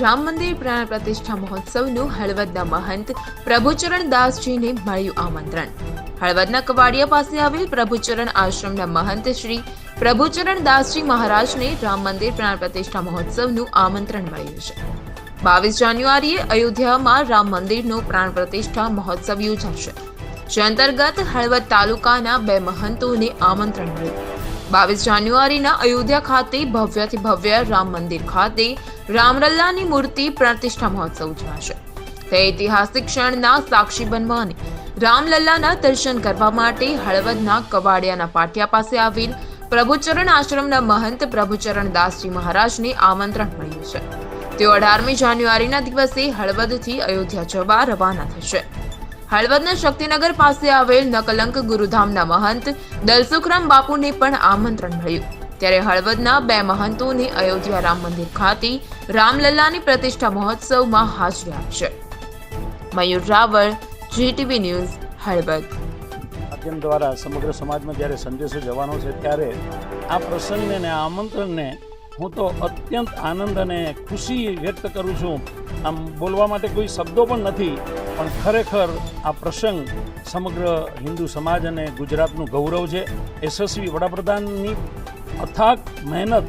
રામ મંદિર પ્રાણ પ્રતિષ્ઠા મહોત્સવનું હળવદના મહંત પ્રભુચરણ દાસજીને મળ્યું આમંત્રણ. હળવદના કવાડિયા પાસે આવેલ પ્રભુચરણ આશ્રમના મહંત શ્રી પ્રભુચરણ દાસજી મહારાજને રામ મંદિર પ્રાણ પ્રતિષ્ઠા મહોત્સવનું આમંત્રણ મળ્યું છે. બાવીસ જાન્યુઆરીએ અયોધ્યામાં રામ મંદિરનો પ્રાણ પ્રતિષ્ઠા મહોત્સવ યોજાશે. જે અંતર્ગત હળવદ તાલુકાના બે મહંતોને આમંત્રણ મળ્યું. બાવીસ જાન્યુઆરીના અયોધ્યા ખાતે ભવ્યથી ભવ્ય રામ મંદિર ખાતે રામલલ્લાની મૂર્તિ પ્રતિષ્ઠા મહોત્સવ ઉજવાશે. તે ઐતિહાસિક ક્ષણના સાક્ષી બનવાની રામલલ્લાના દર્શન કરવા માટે હળવદના કવાડિયાના પાટિયા પાસે આવેલ પ્રભુચરણ આશ્રમના મહંત પ્રભુચરણ દાસજી મહારાજને આમંત્રણ મળ્યું છે. તેઓ અઢારમી જાન્યુઆરીના દિવસે હળવદથી અયોધ્યા જવા રવાના થશે. હળવદના શક્તિનગર પાસે આવેલ નકલંક ગુરુધામના મહંત દલસુખરામ બાપુને પણ આમંત્રણ મળ્યું. ત્યારે હળવદના બે મહંતોને અયોધ્યા રામ મંદિર ખાતે રામલલ્લાની પ્રતિષ્ઠા મહોત્સવમાં હાજરી આપશે. Mayur Raval, GTV news, Halvad. માધ્યમ દ્વારા સમગ્ર સમાજમાં જ્યારે સંદેશો જવાનો છે, ત્યારે આ પ્રસંગને અને આમંત્રણને હું તો અત્યંત આનંદ અને ખુશી વ્યક્ત કરું છું. આમ બોલવા માટે કોઈ શબ્દો પણ નથી, પણ ખરેખર આ પ્રસંગ સમગ્ર હિન્દુ સમાજ અને ગુજરાતનું ગૌરવ છે. યશસ્વી વડાપ્રધાનની અથાક મહેનત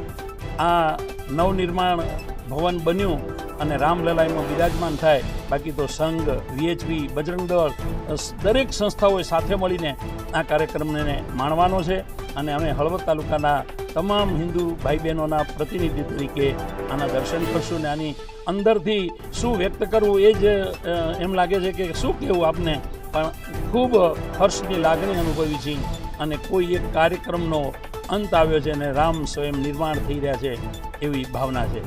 આ નવનિર્માણ ભવન બન્યું અને રામલલાઈમાં બિરાજમાન થાય. બાકી તો સંઘ વીએચપી બજરંગ દળ દરેક સંસ્થાઓએ સાથે મળીને આ કાર્યક્રમને માણવાનો છે અને અમે હળવદ તાલુકાના તમામ હિન્દુ ભાઈ બહેનોના પ્રતિનિધિ તરીકે આના દર્શન કરશું ને આની અંદરથી શું વ્યક્ત કરવું એ જ એમ લાગે છે કે શું કહેવું આપને? પણ ખૂબ હર્ષની લાગણી અનુભવી છે અને કોઈ એક કાર્યક્રમનો અંત આવ્યો છે અને રામ સ્વયં નિર્માણ થઈ રહ્યા છે એવી ભાવના છે.